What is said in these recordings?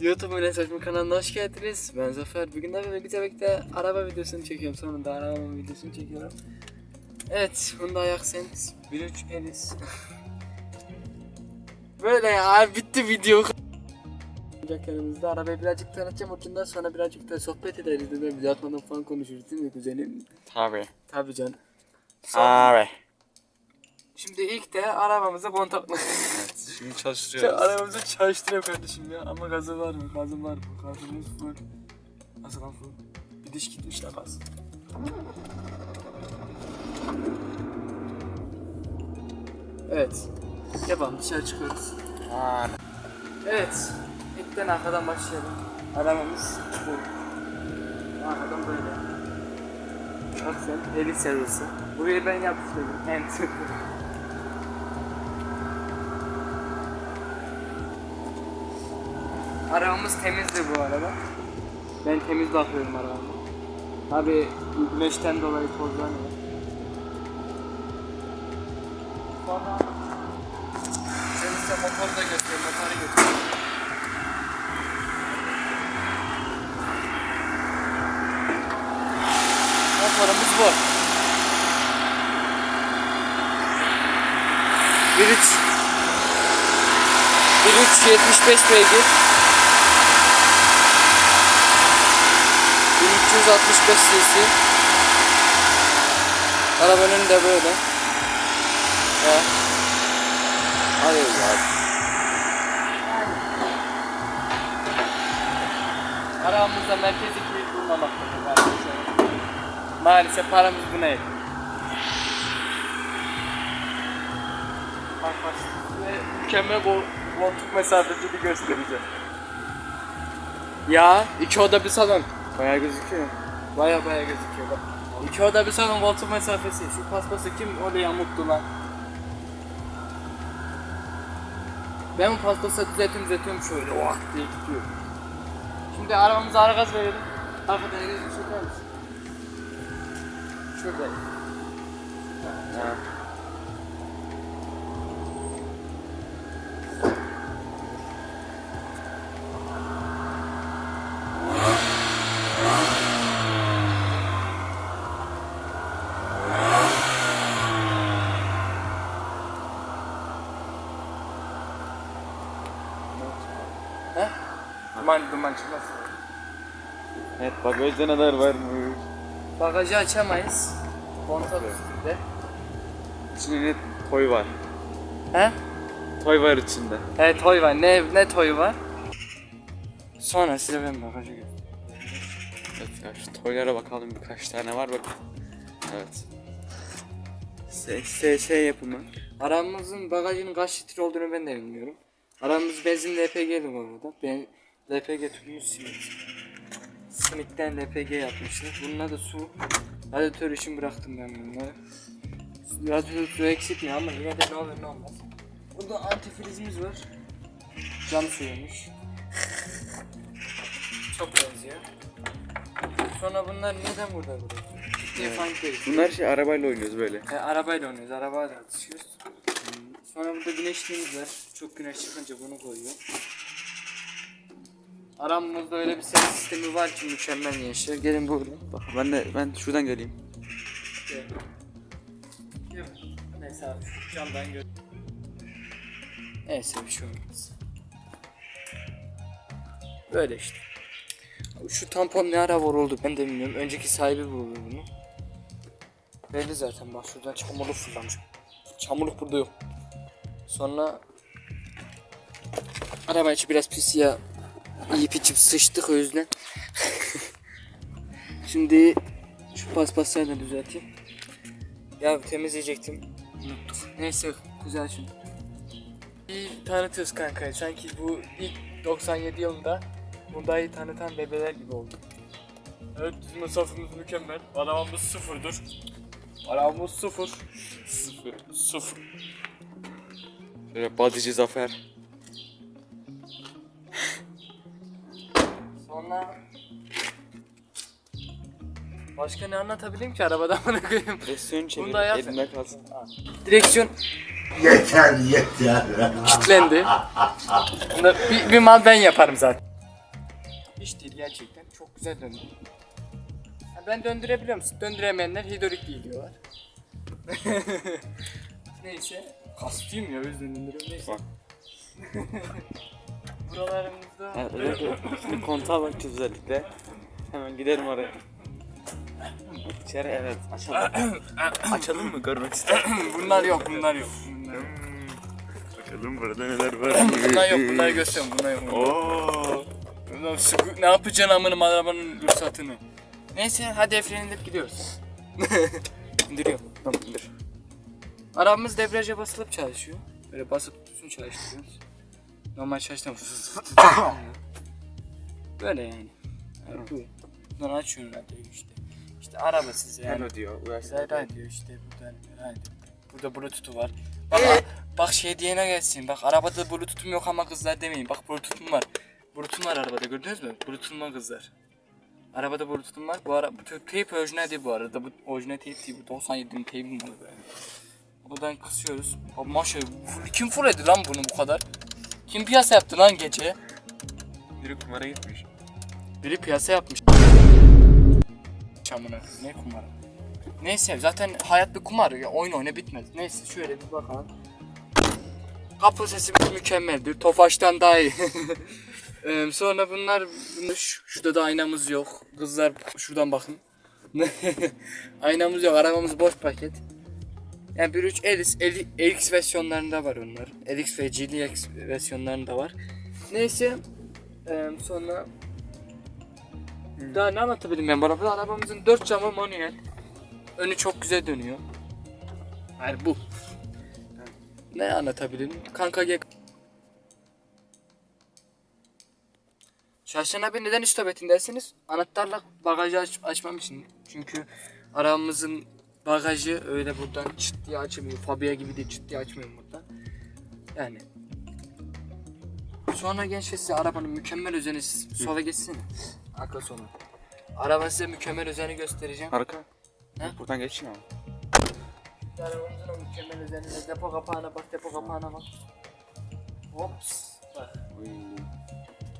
YouTube'un en saçma kanalına hoş geldiniz. Ben Zafer. Bugün de birlikte birlikte araba videosunu çekiyorum. Sonunda araba videosunu çekiyorum. Evet, Hyundai Accent 1.3 Elis. Böyle ya, bitti video. Yanımızda arabayı birazcık tanıtacağım. Ondan sonra birazcık da sohbet ederiz. Dedim biz yatmadan falan konuşuruz değil mi kuzenim? Tabi. Tabii can. Tabi. Şimdi ilk de arabamıza kontak Evet, şimdi Ya çalıştırıyoruz. arabamızı çalıştırıyor kardeşim ya ama gazı var mı? Gazı var mı? Gazımız full. Nasıl lan full? Bir diş gitmiş la gaz. Evet. Devam dışarı çıkıyoruz. Aa, Evet. İlkten arkadan başlayalım. Arabamız bu. Arkadan böyle. Bak sen elit serisi. Burayı ben yapıştırdım. Ent. Arabamız temizdi bu araba. Ben temiz bakıyorum arabama. Tabi güneşten dolayı tozlanıyor. Sonra ben size motoru da göstereyim, motoru göstereyim. Motorumuz bu. 1.3 1.3 75 beygir 1365 cc. Arabanın da böyle. Ya. Hadi ya. Arabamızda merkezi kilit bulmamaktadır arkadaşlar Maalesef paramız buna yetiyor. Bak bak size mükemmel bu koltuk mesafesini göstereceğim. Ya iki oda bir salon. Baya gözüküyor. Baya baya gözüküyor bak. İki oda bir salon koltuk mesafesi. Şu paspası kim oraya yamuktu lan? Ben bu paspası düzeltiyorum düzeltiyorum şöyle vah diye gidiyor. Şimdi arabamıza ara gaz verelim. Arkadan elinizi çeker misin? Şurada. ha. He? Duman duman çıkmaz. Evet özde neler varmış. Bagajı açamayız. Kontak üstünde. İçinde ne toy var. He? Toy var içinde. He toy var. Ne ne toyu var? Sonra size ben bagajı göstereyim. Evet ya şu toylara bakalım birkaç tane var bak. Evet. S, S, S yapımı. Arabamızın bagajının kaç litre olduğunu ben de bilmiyorum. Arabamız benzin LPG'li bu arada. Ben LPG türümüz simit. Simit'ten LPG yapmışlar. Bununla da su. Radyatör için bıraktım ben bunları. Radyatör su eksiltmiyor ama yine de ne olur ne olmaz. Burada antifrizimiz var. Cam suyuymuş. Çok benziyor. Sonra bunlar neden burada burada? Evet. Bunlar şey arabayla oynuyoruz böyle. E, arabayla oynuyoruz, arabayla atışıyoruz. Sonra burada güneşliğimiz var. Çok güneş çıkınca bunu koyuyor. Aramızda öyle bir ses sistemi var ki mükemmel gençler. Gelin burada. Bak ben de ben şuradan geleyim. Gel. Gel. Neyse abi camdan gör. Neyse bir şey olmaz. Böyle işte. Şu tampon ne ara vuruldu ben de bilmiyorum. Önceki sahibi vuruldu bunu. Belli zaten bak şuradan çamurluk fırlamış. Çamurluk burada yok. Sonra araba içi biraz pis ya. Yiyip içip sıçtık o yüzden. Şimdi şu paspasları da düzelteyim. Ya temizleyecektim. Unuttuk. Neyse güzel şimdi. Bir tanıtıyoruz kanka. Sanki bu ilk 97 yılında Hyundai'yi tanıtan bebeler gibi oldu. Evet bizim masrafımız mükemmel. Arabamız sıfırdır. Arabamız sıfır. Sıfır. Sıfır. Şöyle badici zafer. Sonra Başka ne anlatabilirim ki arabadan bana koyayım. Direksiyon çevir. Da yap. Elimde kalsın. Direksiyon Yeter yeter. kilitlendi. Bunda bir, bir mal ben yaparım zaten. Hiç değil gerçekten. Çok güzel döndü. Ha, ben döndürebiliyorum. Döndüremeyenler hidrolik değil diyorlar. Neyse. Kasçıyım ya o yüzden döndürüyorum. Neyse. Bak. Buralarımızda Evet, özellikle şimdi kontağa bakacağız özellikle. Hemen gidelim oraya. İçeri evet açalım. açalım mı görmek ister? bunlar yok bunlar yok. Bunlar yok. Bakalım burada neler var. Bunlar yok bunları göstereyim bunlar yok. Oo. Ulan sıkı- ne yapacaksın amınım arabanın ruhsatını? Neyse hadi efren indirip gidiyoruz. İndiriyorum. Tamam indir. Arabamız debriyaja basılıp çalışıyor. Böyle basıp tutun çalıştırıyoruz. Normal çalıştırmıyor. Böyle yani. yani bu. Buradan açıyorum radyoyu işte. İşte arabasız yani. Hello diyor. Güzel radyo işte buradan radyo. Burada bluetooth'u var. Bak, bak şey diyene gelsin. Bak arabada bluetooth'um yok ama kızlar demeyin. Bak bluetooth'um var. Bluetooth'um var arabada gördünüz mü? Bluetooth'um var kızlar. Arabada bluetooth'um var. Bu ara bu teyp orijinal değil bu arada. Bu orijinal teyp değil. Bu 97'nin teypim var. Buradan kısıyoruz. Abi maşallah kim full lan bunu bu kadar? Kim piyasa yaptı lan gece? Biri kumara gitmiş. Biri piyasa yapmış. Çamına. Ne kumarı? Neyse zaten hayat bir kumar. Ya, oyun oyna bitmez. Neyse şöyle bir bakalım. Kapı sesimiz mükemmeldir. Tofaş'tan daha iyi. Ee, sonra bunlar, bunlar şu- şurada da aynamız yok. Kızlar şuradan bakın. aynamız yok. Arabamız boş paket. Yani 1.3 LX, LX versiyonlarında var onlar. LX ve GLX versiyonlarında var. Neyse. Ee, sonra daha ne anlatabilirim ben bu arabada? Arabamızın dört camı manuel. Önü çok güzel dönüyor. Yani bu. Ne anlatabilirim? Kanka gel. Şahsen abi neden istop ettin derseniz anahtarla bagajı aç, açmam için. Çünkü arabamızın bagajı öyle buradan çıt diye açılmıyor. Fabia gibi de çıt diye açmıyorum buradan. Yani. Sonra gençler size arabanın mükemmel özelliği sola geçsene. Arka sola. Araba size mükemmel özelliğini göstereceğim. Arka. Ne? Buradan geçmiyor mu? Arabamızın o mükemmel özelliğine depo kapağına bak, depo kapağına bak. Hops. Bak.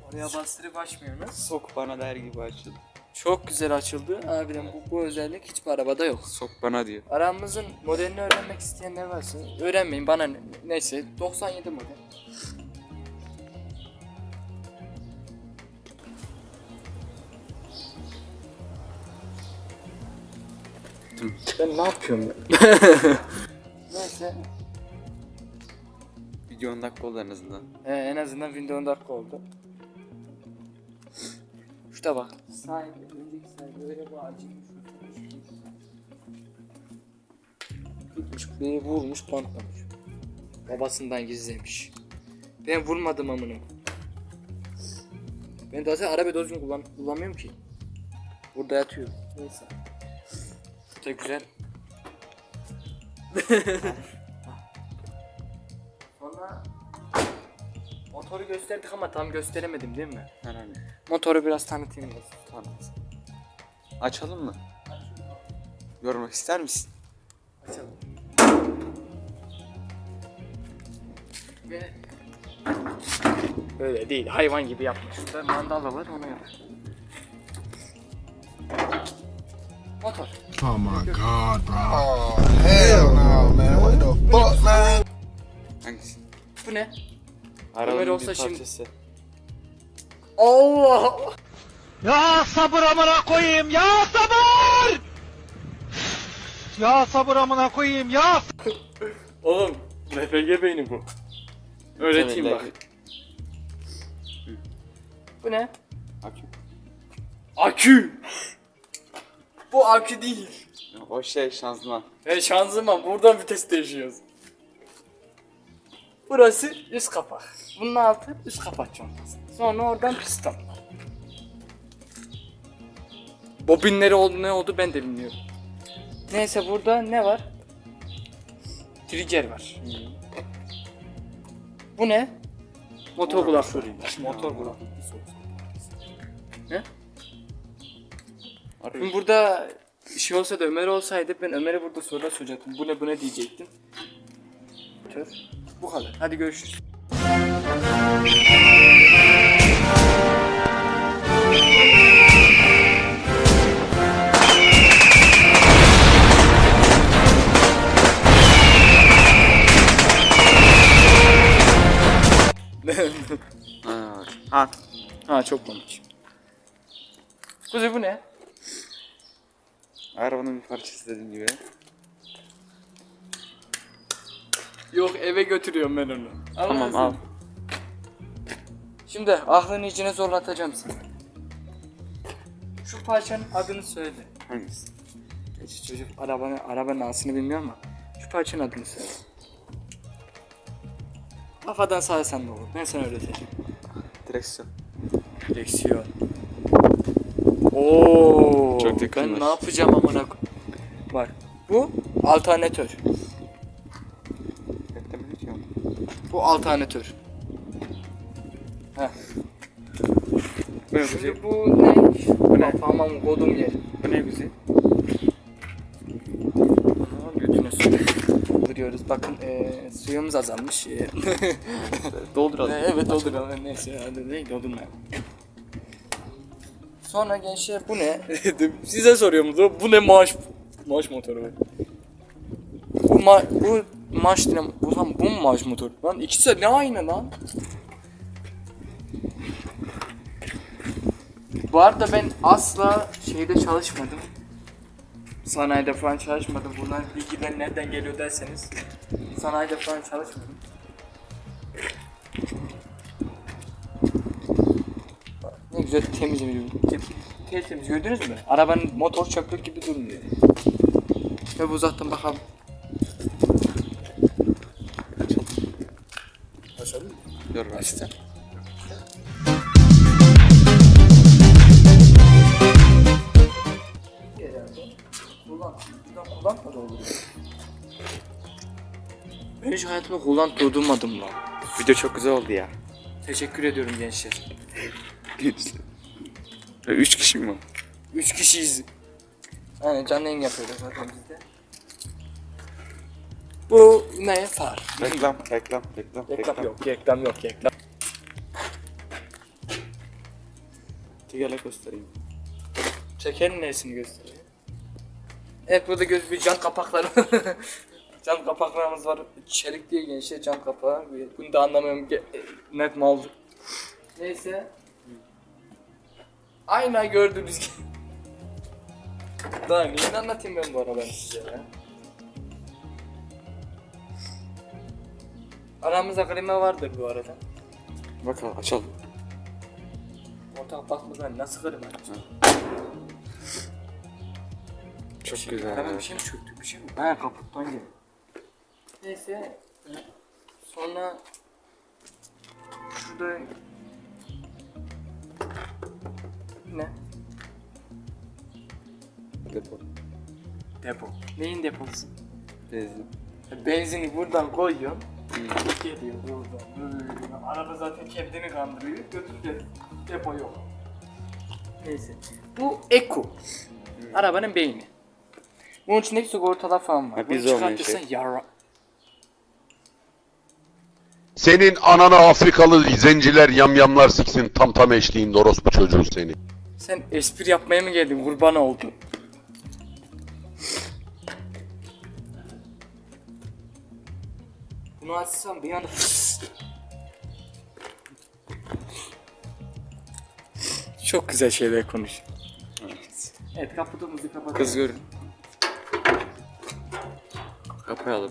Oraya bastırıp açmıyorsunuz. Sok bana der gibi açıldı. Çok güzel açıldı. Harbiden bu, bu özellik hiçbir arabada yok. Sok bana diyor. Arabamızın modelini öğrenmek isteyenler varsa öğrenmeyin bana ne- neyse 97 model. Ben ne yapıyorum ya? neyse Video 10 dakika oldu en azından. Ee, en azından Windows 10 dakika oldu. Şurada bak. Sahibi, önceki sahibi öyle bu acıymış. Gitmiş buraya vurmuş, bantlamış. Babasından gizlemiş. Ben vurmadım amına. Ben zaten araba düzgün kullan kullanmıyorum ki. Burada yatıyor. Neyse. Da güzel. Sonra motoru gösterdik ama tam gösteremedim değil mi? Herhalde. Motoru biraz tanıtayım biraz. Tamam. Açalım mı? Görmek ister misin? Açalım. Ve Öyle değil, hayvan gibi yapmış. Şurada mandala var, onu yap. Motor. Oh my god, bro. Oh hell no, man. What the fuck, man? Hangisi? Bu ne? Arabanın olsa bir şimdi- parçası. Allah! Ya sabır amına koyayım ya sabır! Ya sabır amına koyayım ya Oğlum, RPG beyni bu. Öğreteyim bak. Bu ne? Akü. Akü! bu akü değil. O şey şanzıman. Ve şanzıman buradan vites değişiyoruz. Burası üst kapak. Bunun altı üst kapak çantası. Sonra oradan piston. Bobinleri oldu ne oldu ben de bilmiyorum. Neyse burada ne var? Trigger var. Bu ne? Motor kulaklığı. Motor kulaklığı. Ne? Şimdi burada şey olsa da Ömer olsaydı ben Ömer'e burada sorular soracaktım. Bu ne bu ne diyecektim. Tör. Bu kadar. Hadi görüşürüz. Ha. ha. çok komik. Kuzey bu ne? Arabanın bir parçası dediğim gibi. Yok eve götürüyorum ben onu. Tamam al. Şimdi aklını içine zorlatacağım seni. Şu parçanın adını söyle. Hangisi? Gerçi çocuk arabanın, arabanın ağasını bilmiyor ama şu parçanın adını söyle. Kafadan sayarsan ne olur? Ben sana öğreteceğim. Direksiyon. Direksiyon. Oo. Çok Ben ne yapacağım amına ko- Bak. Bu alternatör. Bu alternatör. Heh. Bu ne güzel? Şimdi bu ne? Bu ne? Tamam kodum yer. Bu ne güzel? Götüne su. Bakın eee suyumuz azalmış. Eee, Dolduralım. evet dolduralım. Neyse hadi ne doldurmayalım. Sonra gençler bu ne? Size soruyorum bu bu ne maaş maaş motoru bu. Bu ma bu maaş dinamo bu lan bu mu maaş motoru? Lan ikisi de ne aynı lan? Bu arada ben asla şeyde çalışmadım. Sanayide falan çalışmadım. Bunlar bilgiler nereden geliyor derseniz. Sanayide falan çalışmadım. Ne güzel temiz bir Tertemiz gördünüz mü? Arabanın motor çöplük gibi durmuyor. Ve bu uzaktan bakalım. Da olur. Ben hiç hayatımda kullan durdurmadım lan. Video çok güzel oldu ya. Teşekkür ediyorum gençler. Gençler. Üç kişi mi? Üç kişiyiz. Aynen canlı yayın yapıyoruz zaten biz de. Bu ne? Far. Reklam, reklam, reklam, Reklam yok, reklam yok, reklam. Gel göstereyim. Çekenin nesini gösteriyor? Evet burada göz bir cam kapakları. cam kapaklarımız var. Çelik diye gençler cam kapağı. Bunu da anlamıyorum. Ge- Net mal. Neyse. Ayna gördüğünüz gibi. Daha neyini anlatayım ben bu arabanı size ya. Aramızda klima vardır bu arada. Bakalım açalım. Ortak bakmadan nasıl klima açacağım? Çok Şey, güzel. Hemen bir şey mi çöktü? Bir şey mi? Ha kaputtan geldi. Neyse. Sonra şurada ne? Depo. Depo. Neyin deposu? Benzin. Benzini buradan koyuyorum. Geliyor buradan böyle. Araba zaten kendini kandırıyor. Götürüyor. Depo yok. Neyse. Bu Eko. Arabanın beyni. Bunun içindeki sigortalar falan var. Ha, Bunu biz olmayan çıkartırsan şey. yara. Senin anana Afrikalı zenciler yamyamlar siksin tam tam eşliğinde orospu çocuğu seni. Sen espri yapmaya mı geldin? Kurban oldun. Bunu açsam bir anda Çok güzel şeyler konuş. Evet kapatımızı kapatalım. Kız görün. Kapayalım.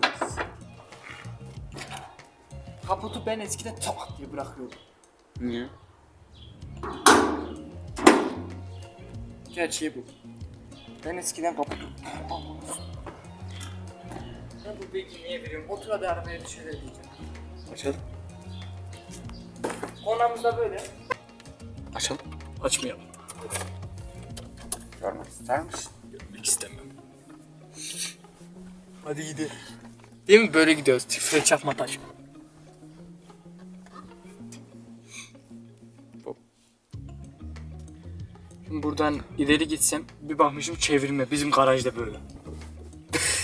Kaputu ben eskiden tak diye bırakıyordum. Niye? Gerçeği bu. Ben eskiden kaputu... Ben bu bilgiyi niye veriyorum? Otur hadi arabaya bir şeyler diyeceğim. Açalım. Konamız da böyle. Açalım. Açmayalım. Görmek ister misin? Görmek istemem. Hadi gidelim. Değil mi? Böyle gidiyoruz. Tifre çakma taş. Hop. Şimdi buradan ileri gitsem bir bakmışım çevirme. Bizim garajda böyle.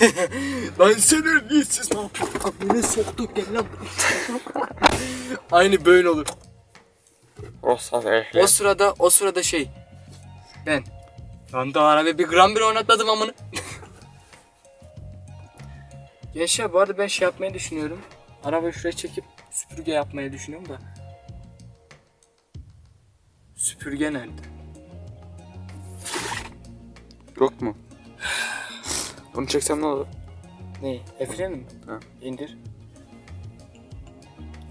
lan sen örneğsiz ne yapıyorsun? Beni soktu gel lan. Aynı böyle olur. Ehli. O sırada o sırada şey ben lan daha araba bir gram bile oynatmadım amını. Gençler bu arada ben şey yapmayı düşünüyorum. Arabayı şuraya çekip süpürge yapmayı düşünüyorum da. Süpürge nerede? Yok mu? Bunu çeksem ne olur? Ne? Efren mi? Ha. İndir.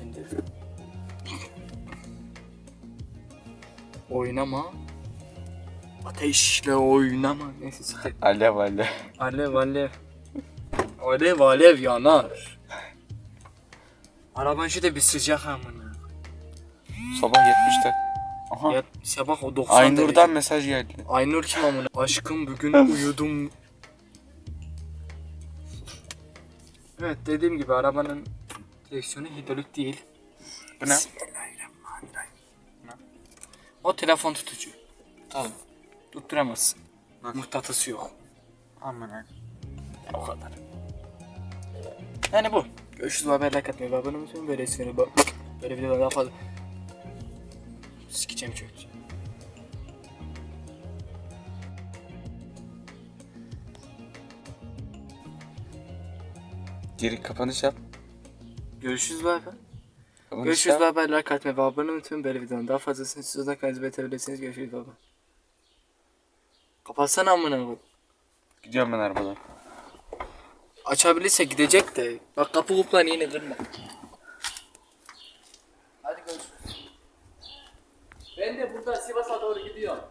İndir. Oynama. Ateşle oynama. Neyse siktir. Alev alev. Alev alev. Alev alev yanar. Arabanın de bir sıcak amına. Sabah 70'te. Aha. Ya sabah o 90 Aynur'dan derece. mesaj geldi. Aynur kim amına? Aşkım bugün uyudum. Evet dediğim gibi arabanın direksiyonu hidrolik değil. Bu ne? Bismillahirrahmanirrahim. O telefon tutucu. Tamam. Tutturamazsın. Mıhnatısı yok. Aman ha. O kadar. Yani bu. Görüşürüz haber like atmayı abone olmayı böyle esmeri bak. Böyle videolar daha fazla. Sikeceğim çöktü. Geri kapanış yap. Görüşürüz bay bay. Kapanış Görüşürüz yap. bay bay like atmayı ve abone olmayı unutmayın böyle videoların daha fazlasını siz kendinize betebilirsiniz. Görüşürüz bay bay. Kapatsana amına koyayım. Gidiyorum ben arabadan. Açabilirse gidecek de. Bak kapı kuplan yine kırma. Hadi görüşürüz. Ben de buradan Sivas'a doğru gidiyorum.